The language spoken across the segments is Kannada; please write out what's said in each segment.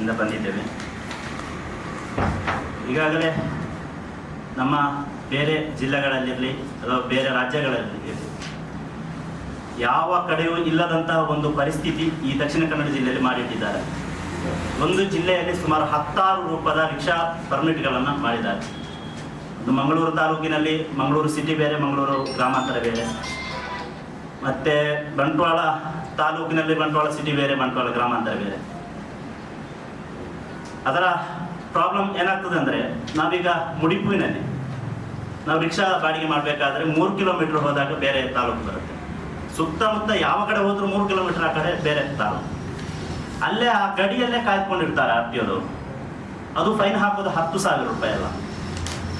ಇಂದ ಬಂದಿದ್ದೇವೆ. ಈಗಾಗಲೇ ನಮ್ಮ ಬೇರೆ ಜಿಲ್ಲೆಗಳಲ್ಲಿರಲಿ ಅಥವಾ ಬೇರೆ ರಾಜ್ಯಗಳಲ್ಲಿ ಯಾವ ಕಡೆಯೂ ಇಲ್ಲದಂತಹ ಒಂದು ಪರಿಸ್ಥಿತಿ ಈ ದಕ್ಷಿಣ ಕನ್ನಡ ಜಿಲ್ಲೆಯಲ್ಲಿ ಮಾಡಿಟ್ಟಿದ್ದಾರೆ. ಒಂದು ಜಿಲ್ಲೆಯಲ್ಲಿ ಸುಮಾರು ಹತ್ತಾರು ರೂಪದ ರಿಕ್ಷಾ ಪರ್ಮಿಟ್ಗಳನ್ನು ಮಾಡಿದ್ದಾರೆ. ಒಂದು ಮಂಗಳೂರು ತಾಲೂಕಿನಲ್ಲಿ, ಮಂಗಳೂರು ಸಿಟಿ ಬೇರೆ, ಮಂಗಳೂರು ಗ್ರಾಮಾಂತರ ಬೇರೆ. ಮತ್ತೆ ಬಂಟ್ವಾಳ ತಾಲೂಕಿನಲ್ಲಿ ಬಂಟ್ವಾಳ ಸಿಟಿ ಬೇರೆ, ಬಂಟ್ವಾಳ ಗ್ರಾಮಾಂತರ ಬೇರೆ. ಅದರ ಪ್ರಾಬ್ಲಮ್ ಏನಾಗ್ತದೆ ಅಂದರೆ ನಾವೀಗ ಮುಡಿಪುವಿನಲ್ಲಿ ನಾವು ರಿಕ್ಷಾ ಬಾಡಿಗೆ ಮಾಡಬೇಕಾದ್ರೆ ಮೂರು ಕಿಲೋಮೀಟರ್ ಹೋದಾಗ ಬೇರೆ ತಾಲೂಕು ಬರುತ್ತೆ. ಸುತ್ತಮುತ್ತ ಯಾವ ಕಡೆ ಹೋದ್ರೂ ಮೂರು ಕಿಲೋಮೀಟರ್ ಆ ಕಡೆ ಬೇರೆ ತಾಲೂಕು. ಅಲ್ಲೇ ಆ ಗಡಿಯಲ್ಲೇ ಕಾಯ್ದುಕೊಂಡಿರ್ತಾರೆ ಆರ್ ಟಿ ಅದು ಫೈನ್ ಹಾಕೋದು ಹತ್ತು ಸಾವಿರ ರೂಪಾಯಿ ಅಲ್ಲ.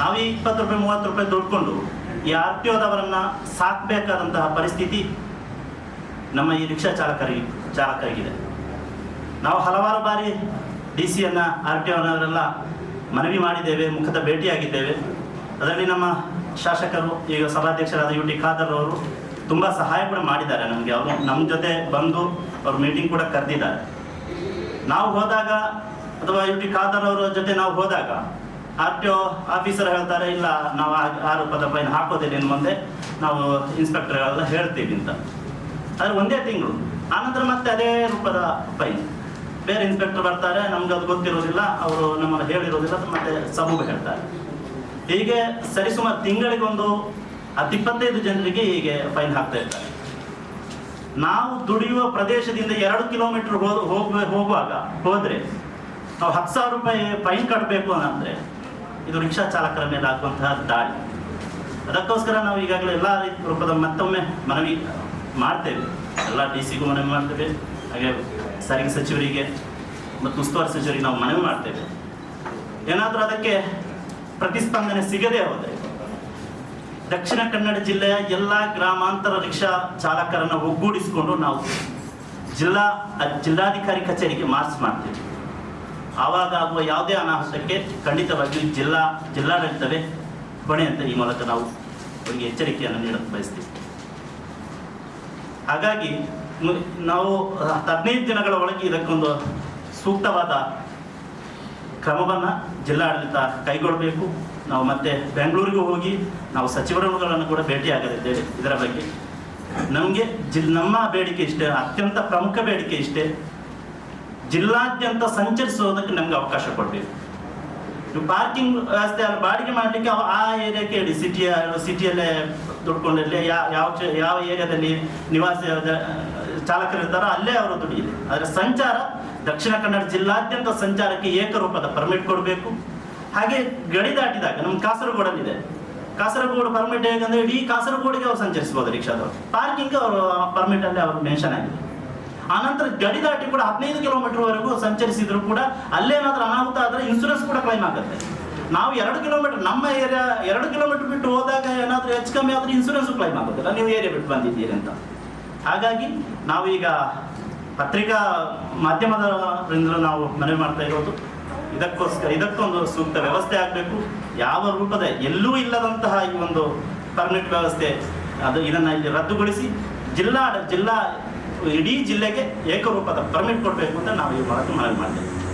ನಾವು ಇಪ್ಪತ್ತು ರೂಪಾಯಿ, ಮೂವತ್ತು ರೂಪಾಯಿ ದುಡ್ಕೊಂಡು ಈ ಆರ್ ಟಿ ಒದವರನ್ನ ಸಾಕಬೇಕಾದಂತಹ ಪರಿಸ್ಥಿತಿ ನಮ್ಮ ಈ ರಿಕ್ಷಾ ಚಾಲಕರಿಗೆ, ಚಾಲಕರಿಗಿದೆ. ನಾವು ಹಲವಾರು ಬಾರಿ ಡಿ ಸಿಯನ್ನು ಆರ್ ಟಿ ಒನವರೆಲ್ಲ ಮನವಿ ಮಾಡಿದ್ದೇವೆ, ಮುಖದ ಭೇಟಿಯಾಗಿದ್ದೇವೆ. ಅದರಲ್ಲಿ ನಮ್ಮ ಶಾಸಕರು, ಈಗ ಸಭಾಧ್ಯಕ್ಷರಾದ ಯು ಟಿ ಖಾದರ್ ಅವರು ತುಂಬ ಸಹಾಯ ಕೂಡ ಮಾಡಿದ್ದಾರೆ ನಮಗೆ. ಅವರು ನಮ್ಮ ಜೊತೆ ಬಂದು ಅವರು ಮೀಟಿಂಗ್ ಕೂಡ ಕರೆದಿದ್ದಾರೆ. ನಾವು ಹೋದಾಗ, ಅಥವಾ ಯು ಟಿ ಖಾದರ್ ಅವರ ಜೊತೆ ನಾವು ಹೋದಾಗ ಆರ್ ಟಿ ಒ ಆಫೀಸರ್ ಹೇಳ್ತಾರೆ, ಇಲ್ಲ, ನಾವು ಆ- ಪದ ಫೈನ್ ಹಾಕೋದಿಲ್ಲ, ಇನ್ನು ಮುಂದೆ ನಾವು ಇನ್ಸ್ಪೆಕ್ಟರ್ಗಳೆಲ್ಲ ಹೇಳ್ತೀವಿ ಅಂತ. ಆದರೆ ಒಂದೇ ತಿಂಗಳು. ಆನಂತರ ಮತ್ತೆ ಅದೇ ರೂಪದ ಫೈನ್ ಬೇರೆ ಇನ್ಸ್ಪೆಕ್ಟರ್ ಬರ್ತಾರೆ, ನಮ್ಗೆ ಅದು ಗೊತ್ತಿರೋದಿಲ್ಲ, ಅವರು ನಮ್ಮನ್ನು ಹೇಳಿರೋದಿಲ್ಲ, ಮತ್ತೆ ಸಬೂಬು ಹೇಳ್ತಾರೆ. ಹೀಗೆ ಸರಿಸುಮಾರು ತಿಂಗಳಿಗೊಂದು ಹತ್ತಿಪ್ಪತ್ತೈದು ಜನರಿಗೆ ಹೀಗೆ ಫೈನ್ ಹಾಕ್ತಾ ಇರ್ತಾರೆ ನಾವು ದುಡಿಯುವ ಪ್ರದೇಶದಿಂದ ಎರಡು ಕಿಲೋಮೀಟರ್ ಹೋಗುವ ಹೋಗುವಾಗ, ಹೋದ್ರೆ ನಾವು ಹತ್ತು ಸಾವಿರ ರೂಪಾಯಿ ಫೈನ್ ಕಟ್ಟಬೇಕು ಅಂದ್ರೆ ಇದು ರಿಕ್ಷಾ ಚಾಲಕರ ಮೇಲೆ ಆಗುವಂತಹ ದಾಳಿ. ಅದಕ್ಕೋಸ್ಕರ ನಾವು ಈಗಾಗಲೇ ಎಲ್ಲ ರೂಪದ ಮತ್ತೊಮ್ಮೆ ಮನವಿ ಮಾಡ್ತೇವೆ. ಎಲ್ಲ ಡಿ ಸಿಗೂ ಮನವಿ ಮಾಡ್ತೇವೆ. ಹಾಗೆ ಸಾರಿಗೆ ಸಚಿವರಿಗೆ ಮತ್ತು ಉಸ್ತುವಾರಿ ಸಚಿವರಿಗೆ ನಾವು ಮನವಿ ಮಾಡ್ತೇವೆ. ಏನಾದರೂ ಅದಕ್ಕೆ ಪ್ರತಿಸ್ಪಂದನೆ ಸಿಗದೇ ಹೋದರೆ ದಕ್ಷಿಣ ಕನ್ನಡ ಜಿಲ್ಲೆಯ ಎಲ್ಲ ಗ್ರಾಮಾಂತರ ರಿಕ್ಷಾ ಚಾಲಕರನ್ನು ಒಗ್ಗೂಡಿಸಿಕೊಂಡು ನಾವು ಜಿಲ್ಲಾ ಜಿಲ್ಲಾಧಿಕಾರಿ ಕಚೇರಿಗೆ ಮಾರ್ಚ್ ಮಾಡ್ತೇವೆ. ಆವಾಗ ಆಗುವ ಯಾವುದೇ ಅನಾಹುತಕ್ಕೆ ಖಂಡಿತವಾಗಿಯೂ ಜಿಲ್ಲಾ, ಜಿಲ್ಲಾಡಳಿತವೇ ಹೊಣೆ ಅಂತ ಈ ಮೂಲಕ ನಾವು ಅವರಿಗೆ ಎಚ್ಚರಿಕೆಯನ್ನು ನೀಡಲು ಬಯಸ್ತೀವಿ. ಹಾಗಾಗಿ ನಾವು ಹದಿನೈದು ದಿನಗಳ ಒಳಗೆ ಇದಕ್ಕೊಂದು ಸೂಕ್ತವಾದ ಕ್ರಮವನ್ನು ಜಿಲ್ಲಾಡಳಿತ ಕೈಗೊಳ್ಳಬೇಕು ನಾವು ಮತ್ತೆ ಬೆಂಗಳೂರಿಗೆ ಹೋಗಿ ನಾವು ಸಚಿವರುಗಳನ್ನು ಕೂಡ ಭೇಟಿಯಾಗಲಿದ್ದೇವೆ ಇದರ ಬಗ್ಗೆ. ನಮಗೆ ಜಿಲ್, ನಮ್ಮ ಬೇಡಿಕೆ ಇಷ್ಟೇ, ಅತ್ಯಂತ ಪ್ರಮುಖ ಬೇಡಿಕೆ ಇಷ್ಟೇ, ಜಿಲ್ಲಾದ್ಯಂತ ಸಂಚರಿಸೋದಕ್ಕೆ ನಮ್ಗೆ ಅವಕಾಶ ಕೊಡಬೇಕು. ಪಾರ್ಕಿಂಗ್ ವ್ಯವಸ್ಥೆ ಅಲ್ಲಿ ಬಾಡಿಗೆ ಮಾಡಲಿಕ್ಕೆ ಆ ಏರಿಯಾಕ್ಕೆ ಹೇಳಿ ಸಿಟಿಯ, ಸಿಟಿಯಲ್ಲೇ ದುಡ್ಕೊಂಡಿರಲಿ ಯಾವ ಯಾವ ಯಾವ ಏರಿಯಾದಲ್ಲಿ ನಿವಾಸ ಚಾಲಕರು ಇರ್ತಾರೋ ಅಲ್ಲೇ ಅವರು ದುಡಿಯಿದೆ ಆದರೆ ಸಂಚಾರ ದಕ್ಷಿಣ ಕನ್ನಡ ಜಿಲ್ಲಾದ್ಯಂತ ಸಂಚಾರಕ್ಕೆ ಏಕರೂಪದ ಪರ್ಮಿಟ್ ಕೊಡಬೇಕು. ಹಾಗೆ ಗಡಿ ದಾಟಿದಾಗ, ನಮ್ಮ ಕಾಸರಗೋಡಲ್ಲಿದೆ. ಕಾಸರಗೋಡು ಪರ್ಮಿಟ್ ಹೇಗಂದ್ರೆ ಇಡೀ ಕಾಸರಗೋಡಿಗೆ ಅವ್ರು ಸಂಚರಿಸಬಹುದು ರಿಕ್ಷಾದವರು. ಪಾರ್ಕಿಂಗ್ ಅವರು ಪರ್ಮಿಟ್ ಅಲ್ಲಿ ಅವರು ಮೆನ್ಷನ್ ಆಗಿದೆ. ಆನಂತರ ಗಡಿ ದಾಟಿ ಕೂಡ ಹದಿನೈದು ಕಿಲೋಮೀಟರ್ ವರೆಗೂ ಸಂಚರಿಸಿದ್ರು ಕೂಡ ಅಲ್ಲೇನಾದ್ರೂ ಅನಾಹುತ ಆದ್ರೆ ಇನ್ಸೂರೆನ್ಸ್ ಕೂಡ ಕ್ಲೈಮ್ ಆಗುತ್ತೆ. ನಾವು ಎರಡು ಕಿಲೋಮೀಟರ್ ನಮ್ಮ ಏರಿಯಾ ಎರಡು ಕಿಲೋಮೀಟರ್ ಬಿಟ್ಟು ಹೋದಾಗ ಏನಾದ್ರೂ ಹೆಚ್ಚು ಕಮ್ಮಿ ಆದ್ರೆ ಇನ್ಸೂರೆನ್ಸ್ ಕ್ಲೈಮ್ ಆಗೋದಿಲ್ಲ. ನೀವು ಏರಿಯಾ ಬಿಟ್ಟು ಬಂದಿದ್ದೀರಿ ಅಂತ. ಹಾಗಾಗಿ ನಾವೀಗ ಪತ್ರಿಕಾ ಮಾಧ್ಯಮದರಿಂದ ನಾವು ಮನವಿ ಮಾಡ್ತಾ ಇರೋದು ಇದಕ್ಕೋಸ್ಕರ, ಇದಕ್ಕೊಂದು ಸೂಕ್ತ ವ್ಯವಸ್ಥೆ ಆಗಬೇಕು. ಯಾವ ರೂಪದ ಎಲ್ಲೂ ಇಲ್ಲದಂತಹ ಈ ಒಂದು ಪರ್ಮಿಟ್ ವ್ಯವಸ್ಥೆ, ಅದು ಇದನ್ನು ಇಲ್ಲಿ ರದ್ದುಗೊಳಿಸಿ ಜಿಲ್ಲಾ ಜಿಲ್ಲಾ, ಇಡೀ ಜಿಲ್ಲೆಗೆ ಏಕರೂಪದ ಪರ್ಮಿಟ್ ಕೊಡಬೇಕು ಅಂತ ನಾವು ಈ ಮನವಿ ಮಾಡ್ತೇವೆ.